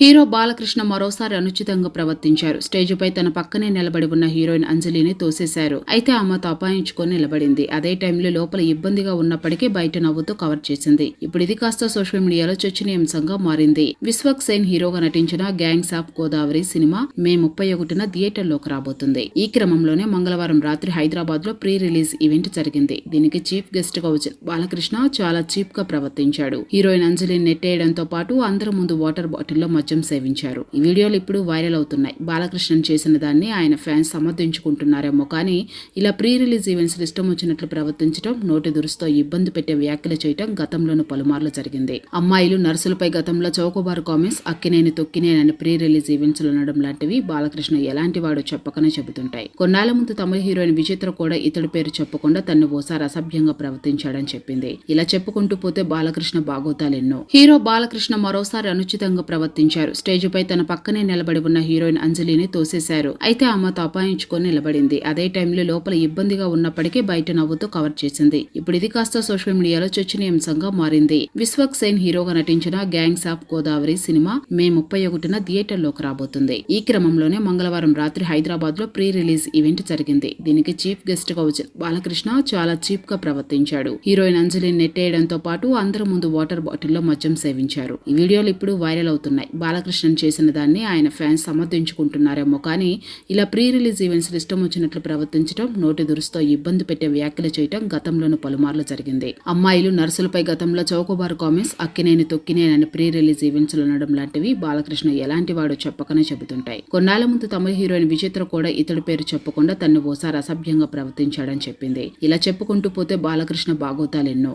Hero Balakrishna మరోసారి అనుచితంగా ప్రవర్తించారు. స్టేజ్పై తన పక్కనే నిలబడి ఉన్న హీరోయిన్ అంజలిని తోసేశారు. అయితే ఆమె తపాయించుకొని నిలబడింది. అదే టైంలో లోపల ఇబ్బందిగా ఉన్నప్పటికీ బయట నవ్వుతూ కవర్ చేసింది. ఇప్పుడు ఇది కాస్త సోషల్ మీడియాలో చర్చనీయాంశంగా మారింది. విశ్వక్ సేన్ హీరోగా నటించిన గ్యాంగ్స్ ఆఫ్ గోదావరి సినిమా మే ముప్పై ఒకటిన థియేటర్లోకి రాబోతుంది. ఈ క్రమంలోనే మంగళవారం రాత్రి హైదరాబాద్లో ప్రీ రిలీజ్ ఈవెంట్ జరిగింది. దీనికి చీఫ్ గెస్ట్గా వచ్చిన బాలకృష్ణ చాలా చీప్గా ప్రవర్తించాడు. హీరోయిన్ అంజలిని నెట్టేయడంతో పాటు అందరి ముందు వాటర్ బాటిల్లో మద్యం సేవించారు. ఈ వీడియోలు ఇప్పుడు వైరల్ అవుతున్నాయి. బాలకృష్ణన్ చేసిన దాన్ని ఆయన ఫ్యాన్స్ సమర్థించుకుంటున్నారేమో కానీ ఇలా ప్రీ రిలీజ్ ఈవెంట్స్ ఇష్టం వచ్చినట్లు ప్రవర్తించడం నోటి దురుస్తో ఇబ్బంది పెట్టే వ్యాఖ్యలు చేయడం గతంలోనూ పలుమార్లు జరిగింది. అమ్మాయిలు నర్సులపై గతంలో చౌకబారు కామెంట్స్ అక్కినేని తొక్కినేనని ప్రీ రిలీజ్ ఈవెంట్స్లో ఉండడం లాంటివి బాలకృష్ణ ఎలాంటి వాడు చెప్పకనే చెబుతుంటాయి. కొన్నాళ్ళ ముందు తమిళ హీరోయిన్ విచిత్ర కూడా ఇతడి పేరు చెప్పకుండా తన్ను ఓసారి అసభ్యంగా ప్రవర్తించాడని చెప్పింది. ఇలా చెప్పుకుంటూ పోతే బాలకృష్ణ బాగోతాలెన్నో హీరో బాలకృష్ణ మరోసారి అనుచితంగా ప్రవర్తించారు స్టేజిపై తన పక్కనే నిలబడి ఉన్న హీరోయిన్ అంజలిని తోసేశారు. అయితే ఆమె తపాయించుకొని నిలబడింది. అదే టైంలో లోపల ఇబ్బందిగా ఉన్నప్పటికీ బయట నవ్వుతూ కవర్ చేసింది. ఇప్పుడు ఇది కాస్త సోషల్ మీడియాలో చర్చనీయాంశంగా మారింది. విశ్వక్ సేన్ హీరోగా నటించిన గ్యాంగ్స్ ఆఫ్ గోదావరి సినిమా మే ముప్పై ఒకటిన థియేటర్లోకి రాబోతుంది. ఈ క్రమంలోనే మంగళవారం రాత్రి హైదరాబాద్లో ప్రీ రిలీజ్ ఈవెంట్ జరిగింది. దీనికి చీఫ్ గెస్ట్గా వచ్చిన బాలకృష్ణ చాలా చీప్గా ప్రవర్తించాడు. హీరోయిన్ అంజలిని నెట్టేయడంతో పాటు అందరి ముందు వాటర్ బాటిల్లో మద్యం సేవించారు. ఈ వీడియోలు ఇప్పుడు వైరల్ అవుతున్నాయి. బాలకృష్ణన్ చేసిన దాన్ని ఆయన ఫ్యాన్స్ సమర్థించుకుంటున్నారేమో. కానీ ఇలా ప్రీ రిలీజ్ ఈవెంట్స్ ఇష్టం వచ్చినట్లు ప్రవర్తించడం నోటి దురుస్తో ఇబ్బంది పెట్టే వ్యాఖ్యలు చేయడం గతంలోనూ పలుమార్లు జరిగింది. అమ్మాయిలు నర్సులపై గతంలో చౌకబారు కామెంట్స్ అక్కినేని తొక్కినేనని ప్రీ రిలీజ్ ఈవెంట్స్లో ఉండడం లాంటివి బాలకృష్ణ ఎలాంటి వాడు చెప్పకనే చెబుతుంటాయి. కొన్నాళ్ళ ముందు తమిళ హీరోయిన్ విచిత్ర కూడా ఇతడి పేరు చెప్పకుండా తను ఓసారి అసభ్యంగా ప్రవర్తించాడని చెప్పింది. ఇలా చెప్పుకుంటూ పోతే బాలకృష్ణ బాగోతాలెన్నో